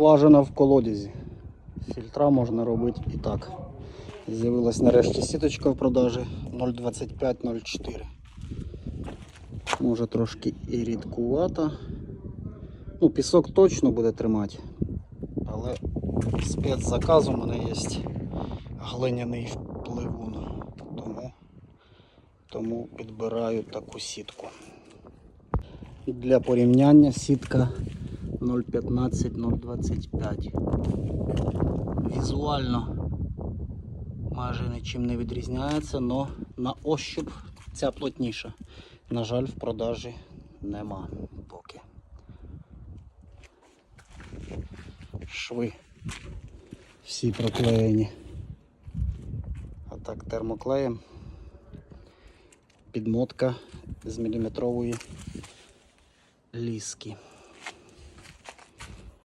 скважина в колодязі. Фільтра можна робити і так. З'явилась нарешті сіточка в продажі 0,25-0,4. Може трошки і рідкувата. Ну, пісок точно буде тримати. Але спецзаказ у мене є глиняний пливун. Тому, тому підбираю таку сітку. Для порівняння сітка 0,15-0,25. Візуально майже нічим не відрізняється, але на ощуп ця плотніша. На жаль, в продажі нема поки. Шви всі проклеєні. А так термоклеєм. Підмотка з міліметрової ліски.